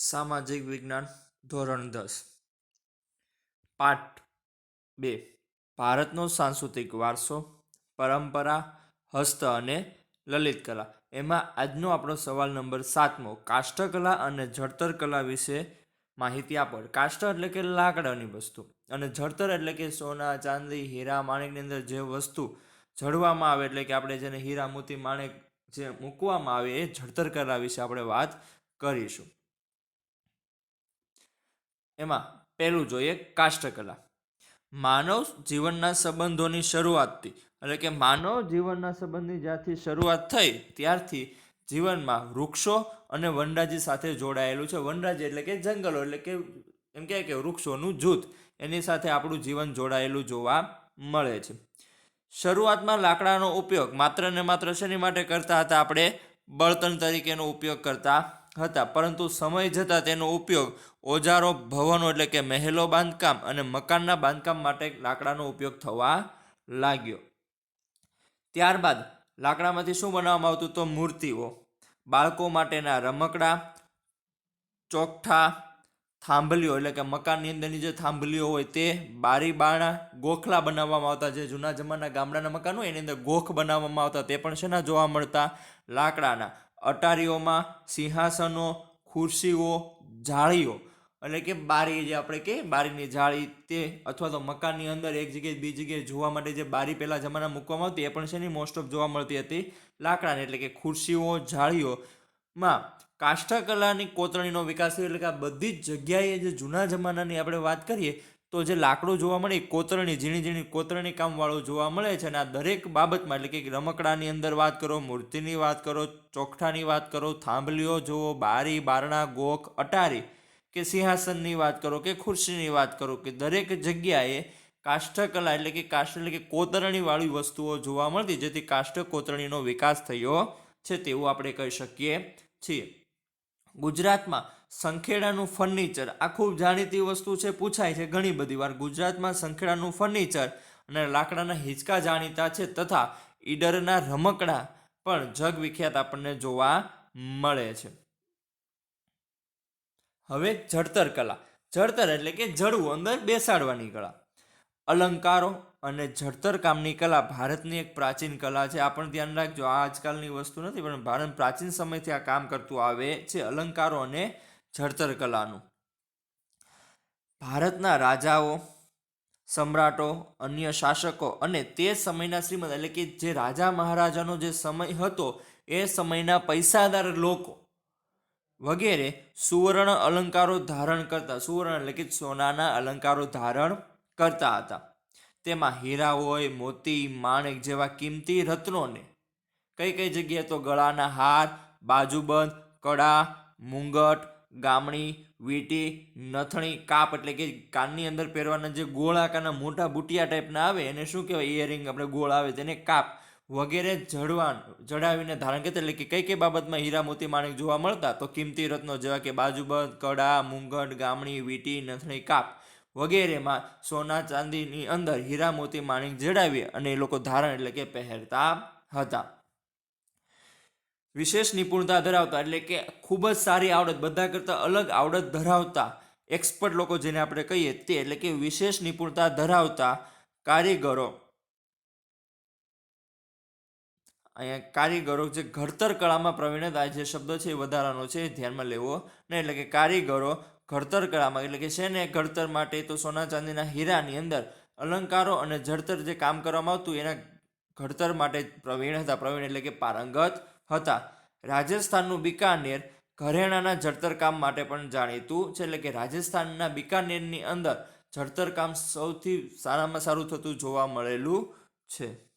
સામાજિક વિજ્ઞાન ધોરણ દસ. પાઠ બે. ભારતનો સાંસ્કૃતિક વારસો, પરંપરા, હસ્ત અને લલિત કલા. એમાં આજનો આપણો સવાલ નંબર સાતમો. કાષ્ઠકલા અને જળતર કલા વિશે માહિતી આપો. કાષ્ઠ એટલે કે લાકડાની વસ્તુ અને જળતર એટલે કે સોના, ચાંદી, હીરા, માણેકની અંદર જે વસ્તુ જળવામાં આવે એટલે કે આપણે જેને હીરા મોતી માણેક જે મૂકવામાં આવે એ જળતર કલા વિશે આપણે વાત કરીશું. એમાં પહેલું જોઈએ કાષ્ઠકલા માનવ જીવનના સંબંધોની શરૂઆતથી, એટલે કે માનવ જીવનના સંબંધની જ્યારથી શરૂઆત થઈ, ત્યારથી જીવનમાં વૃક્ષો અને વનરાજી સાથે જોડાયેલું છે. વનરાજી એટલે કે જંગલો, એટલે કે એમ કહે કે વૃક્ષોનું જૂથ, એની સાથે આપણું જીવન જોડાયેલું જોવા મળે છે. શરૂઆતમાં લાકડાનો ઉપયોગ માત્ર ને માત્ર શેની માટે કરતા હતા? આપણે બળતણ તરીકેનો ઉપયોગ કરતા હતા, પરંતુ સમય જતાં તેનો ઉપયોગ ઓજારો, ભવનો એટલે કે મહેલો બાંધકામ અને મકાનના બાંધકામ માટે લાકડાનો ઉપયોગ થવા લાગ્યો. ત્યારબાદ લાકડામાંથી શું બનાવવામાં આવતું તો મૂર્તિઓ, બાળકો માટેના રમકડા, ચોકઠા, થાંભલીઓ એટલે કે મકાનની અંદરની જે થાંભલીઓ હોય તે બારી બારણા ગોખલા બનાવવામાં આવતા, જે જૂના જમાના ગામડાના મકાન હોય એની અંદર ગોખ બનાવવામાં આવતા, તે પણ શેના જોવા મળતા? લાકડાના. અટારીઓમાં, સિંહાસનો, ખુરશીઓ જાળીઓ એટલે કે બારી જે આપણે કે બારીની જાળી તે અથવા તો મકાનની અંદર એક જગ્યાએ બીજી જગ્યાએ જોવા માટે જે બારી પહેલાં જમાના મૂકવામાં આવતી, એ પણ છે ને મોસ્ટ ઓફ જોવા મળતી હતી લાકડાની, એટલે કે ખુરશીઓ જાળીઓમાં કાષ્ઠકલાની કોતરણીનો વિકાસ થયો, એટલે કે આ બધી જ જગ્યાએ જે જૂના જમાનાની આપણે વાત કરીએ તો જે લાકડું જોવા મળે કોતરણી, ઝીણી ઝીણી કોતરણી કામવાળું જોવા મળે છે અને આ દરેક બાબતમાં, એટલે કે રમકડાની અંદર વાત કરો, મૂર્તિની વાત કરો, ચોકઠાની વાત કરો, થાંભલીઓ જુઓ, બારી, બારણા, ગોખ, અટારી કે સિંહાસનની વાત કરો કે ખુરશીની વાત કરો કે દરેક જગ્યાએ કાષ્ઠકલા, એટલે કે કાષ્ઠ, એટલે કે કોતરણીવાળી વસ્તુઓ જોવા મળતી, જેથી કાષ્ઠ કોતરણીનો વિકાસ થયો છે તેવું આપણે કહી શકીએ છીએ. ગુજરાતમાં સંખેડાનું ફર્નિચર. આ ખૂબ જાણીતી વસ્તુ છે, પૂછાય છે ઘણી બધી વાર. ગુજરાતમાં સંખેડાનું ફર્નિચર અને લાકડાના હિંચકા જાણીતા છે તથા ઈડરના રમકડા પણ જગવિખ્યાત આપણને જોવા મળે છે. હવે જડતર કલા. જડતર એટલે કે જડવું, અંદર બેસાડવાની કળા. અલંકારો અને જડતર કામની કલા ભારતની એક પ્રાચીન કલા છે. આ પણ ધ્યાન રાખજો. આ આજકાલની વસ્તુ નથી, પણ ભારત પ્રાચીન સમયથી આ કામ કરતું આવે છે અલંકારો અને જડતર કલાનું. ભારતના રાજાઓ, સમ્રાટો, અન્ય શાસકો અને તે સમયના શ્રીમદ એટલે કે જે રાજા મહારાજાનો જે સમય હતો, એ સમયના પૈસાદાર લોકો વગેરે સુવર્ણ અલંકારો ધારણ કરતા, સુવર્ણ એટલે કે સોનાના અલંકારો ધારણ કરતા હતા. તેમાં હીરા હોય, મોતી, માણેક જેવા કિંમતી રત્નોને કઈ કઈ જગ્યાએ તો ગળાના હાર, બાજુબંધ, કડા, મુંગટ, ગામણી, વીટી, નથણી, કાપ એટલે કે કાનની અંદર પહેરવાના જે ગોળાકારના મોટા બુટિયા ટાઈપના આવે, એને શું કહેવાય? ઇયરિંગ આપણે ગોળ આવે તેને કાપ વગેરે જડવાન, જડાવીને ધારણ કરતા, એટલે કે કઈ કઈ બાબતમાં હીરા, મોતી, માણેક જોવા મળતા? તો કિંમતી રત્નો જેવા કે બાજુબંધ, કડા, મુંગટ, ગામણી, વીટી, નથણી, કાપ. વગેરેમાં સોના ચાંદીની અંદર હીરા મોતી માણિક જડાવી અને એ લોકો ધારણ એટલે કે પહેરતા હતા. વિશેષ નિપુણતા ધરાવતા એટલે કે ખૂબ જ સારી આવડત, બધા કરતાં અલગ આવડત ધરાવતા એક્સપર્ટ લોકો જેને આપણે કહીએ તે એટલે કે વિશેષ નિપુણતા ધરાવતા કારીગરો. અહીંયા કારીગરો જે ઘડતર કળામાં પ્રવીણતા, જે શબ્દ છે એ વધારાનો છે ધ્યાનમાં લેવો. ને એટલે કે કારીગરો ઘડતર કળામાં એટલે કે છે ને ઘડતર માટે તો સોના ચાંદીના હીરાની અંદર અલંકારો અને જડતર જે કામ કરવામાં આવતું, એના ઘડતર માટે પ્રવીણ હતા. પ્રવીણ એટલે કે પારંગત હતા. રાજસ્થાનનું બિકાનેર ઘરેણાના જડતર કામ માટે પણ જાણીતું છે. એટલે કે રાજસ્થાનના બિકાનેરની અંદર જડતર કામ સૌથી સારામાં સારું થતું જોવા મળેલું છે.